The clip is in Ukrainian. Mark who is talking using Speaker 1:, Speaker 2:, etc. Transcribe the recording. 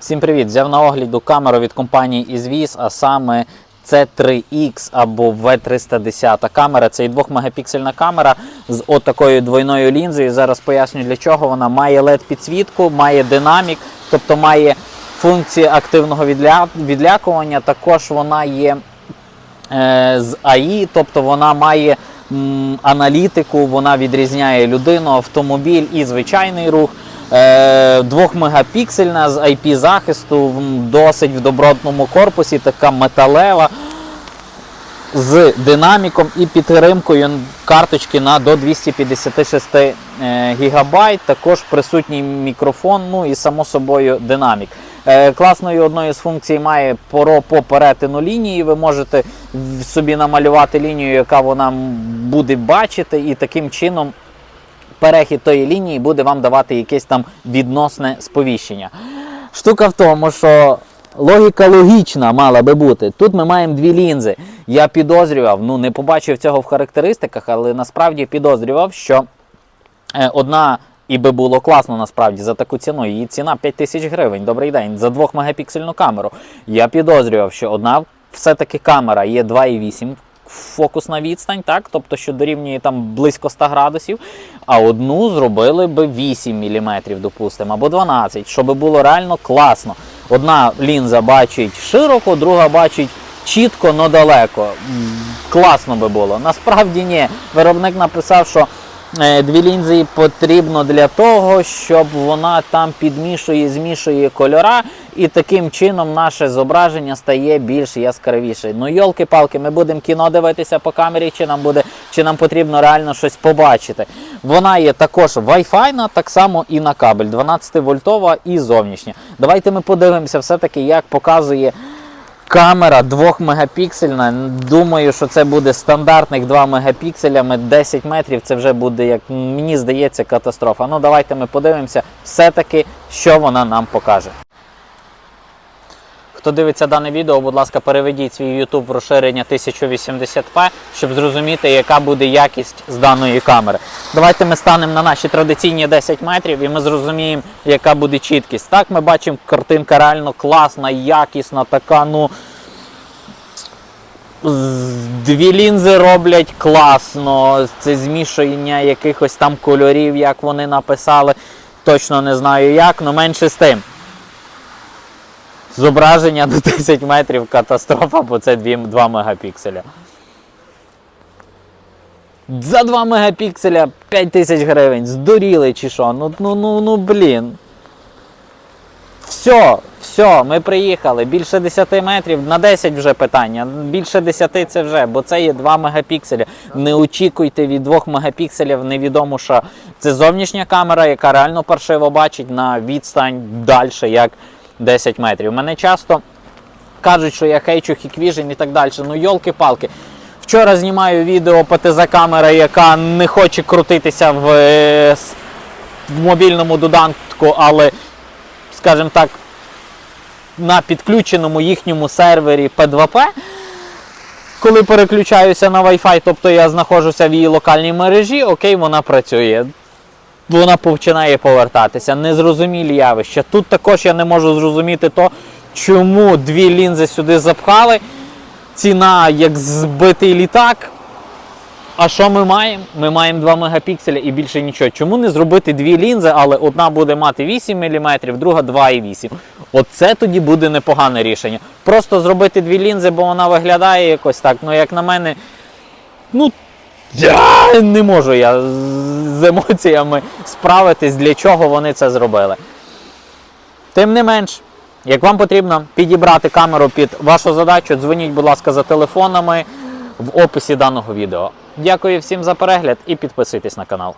Speaker 1: Всім привіт! Взяв на огляду камеру від компанії Ізвіз, а саме C3X або V310 камера. Це і 2-мегапіксельна камера з отакою двойною лінзою. Зараз поясню для чого вона має LED підсвітку, має динамік, тобто має функції активного відля... відлякування. Також вона є е, з АІ, тобто вона має м, аналітику, вона відрізняє людину, автомобіль і звичайний рух. Е, 2-мегапіксельна з IP захисту, м, досить в добротному корпусі, така металева. З динаміком і підтримкою карточки на до 256 е, гігабайт. Також присутній мікрофон, ну і само собою динамік. Е, Класною одною з функцій має поро по перетину лінії. Ви можете собі намалювати лінію, яка вона буде бачити, і таким чином перехід тої лінії буде вам давати якесь там відносне сповіщення. Штука в тому, що логіка логічна мала би бути. Тут ми маємо дві лінзи. Я підозрював, ну не побачив цього в характеристиках, але насправді підозрював, що е, одна. І би було класно насправді за таку ціну. Її ціна 5 тисяч гривень. Добрий день за 2 мегапіксельну камеру. Я підозрював, що одна все-таки камера є 2,8 фокусна відстань, так? тобто, що дорівнює там близько 100 градусів, а одну зробили би 8 мм, допустимо, або 12, щоб було реально класно. Одна лінза бачить широко, друга бачить чітко, но далеко. Класно би було. Насправді ні. Виробник написав, що дві лінзи потрібно для того, щоб вона там підмішує, змішує кольора, і таким чином наше зображення стає більш яскравіше. Ну, йолки-палки, ми будемо кіно дивитися по камері, чи нам буде, чи нам потрібно реально щось побачити. Вона є також Wi-Fi, так само і на кабель, 12 вольтова і зовнішня. Давайте ми подивимося все-таки, як показує. Камера 2 мегапіксельна. Думаю, що це буде стандартних 2 мегапікселями 10 метрів. Це вже буде, як мені здається, катастрофа. Ну давайте ми подивимося все-таки, що вона нам покаже. Хто дивиться дане відео, будь ласка, переведіть свій YouTube в розширення 1080p, щоб зрозуміти, яка буде якість з даної камери. Давайте ми станемо на наші традиційні 10 метрів і ми зрозуміємо, яка буде чіткість. Так, ми бачимо, картинка реально класна, якісна, така, ну. Дві лінзи роблять класно. Це змішання якихось там кольорів, як вони написали. Точно не знаю як, але менше з тим. Зображення до 10 метрів катастрофа, бо це 2, 2 мегапікселя. За 2 мегапікселя 5 тисяч гривень. Здуріли чи що? Ну, ну, ну, ну блін. Все, все, ми приїхали. Більше 10 метрів, на 10 вже питання. Більше 10 це вже, бо це є 2 мегапікселя. Не очікуйте від 2 мегапікселів, невідомо що. Це зовнішня камера, яка реально паршиво бачить на відстань далі, як 10 метрів. Мене часто кажуть, що я хейчу Hikvision і так далі. Ну, йолки-палки. Вчора знімаю відео ПТЗ камера, яка не хоче крутитися в, е, в мобільному додатку, але, скажімо так, на підключеному їхньому сервері P2P. Коли переключаюся на Wi-Fi, тобто я знаходжуся в її локальній мережі, окей, вона працює. Вона починає повертатися. Незрозумілі явища. Тут також я не можу зрозуміти то, чому дві лінзи сюди запхали. Ціна як збитий літак. А що ми маємо? Ми маємо 2 мегапікселя і більше нічого. Чому не зробити дві лінзи, але одна буде мати 8 мм, друга 2,8 Оце тоді буде непогане рішення. Просто зробити дві лінзи, бо вона виглядає якось так. Ну, як на мене, ну я не можу я з емоціями справитись, для чого вони це зробили. Тим не менш, як вам потрібно підібрати камеру під вашу задачу, дзвоніть, будь ласка, за телефонами в описі даного відео. Дякую всім за перегляд і підписуйтесь на канал.